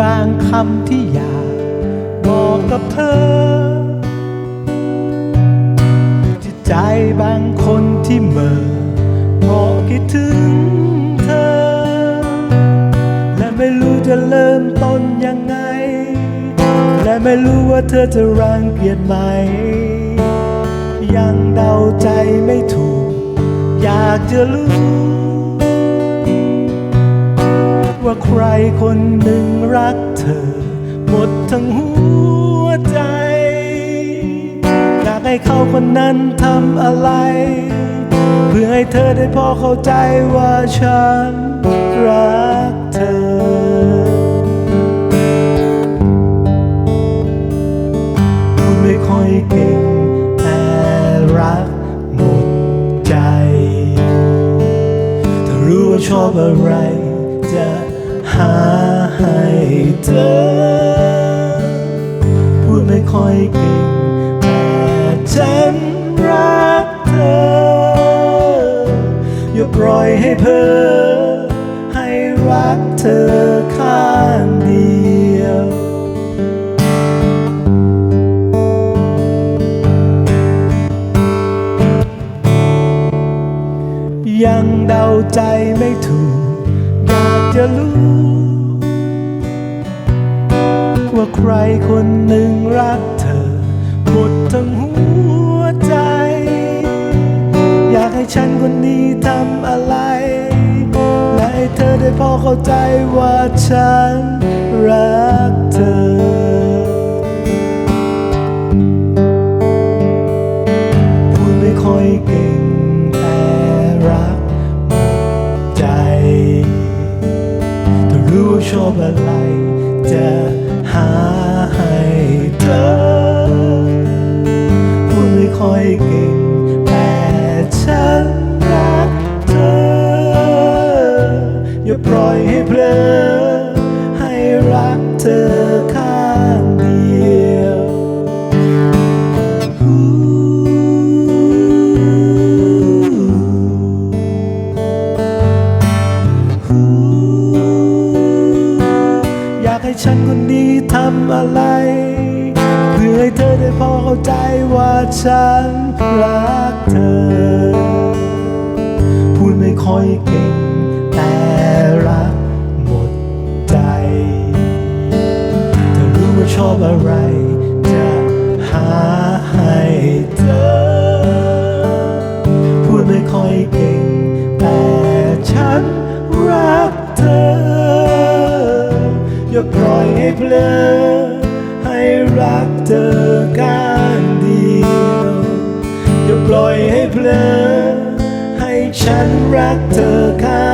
บางคำที่อยากบอกกับเธอจิตใจบางคนที่เหม่อบอคิดถึงเธอ และไม่รู้จะเริ่มต้นยังไง และไม่รู้ว่าเธอจะรังเกียจไหม ยังเดาใจไม่ถูก อยากจะรู้ ใครคนหนึ่งรักเธอ หมดทั้งหัวใจ อยากให้เขาคนนั้นทำอะไร เพื่อให้เธอได้พอเข้าใจว่าฉันรักเธอพูดไม่ค่อยเก่งแต่รักหมดใจ ถ้ารู้ว่าชอบอะไรจะ หาให้เธอพูดไม่ค่อยเก่ง แต่ฉันรักเธอ อย่าปล่อยให้เพอให้รักเธอข้างเดียวยังเดาใจไม่ถูก อยากจะรู้ ครคนหนึ่งรักเธอหมดทั้งหัวใจ อยากให้ฉันคนนี้ทำอะไรและให้เธอได้พอเข้าใจว่าฉันรักเธอพูดไม่ค่อยเก่งแต่รักหมดใจถ้ารู้ชอบอะไรจะ ฉันคนนี้ทำอะไร เพื่อให้เธอได้พอเข้าใจว่าฉันรักเธอ พูดไม่ค่อยเก่ง ล่อให้รักเธอข้างเดียวอย่าปล่อยให้เพลอ ให้ฉันรักเธอข้าง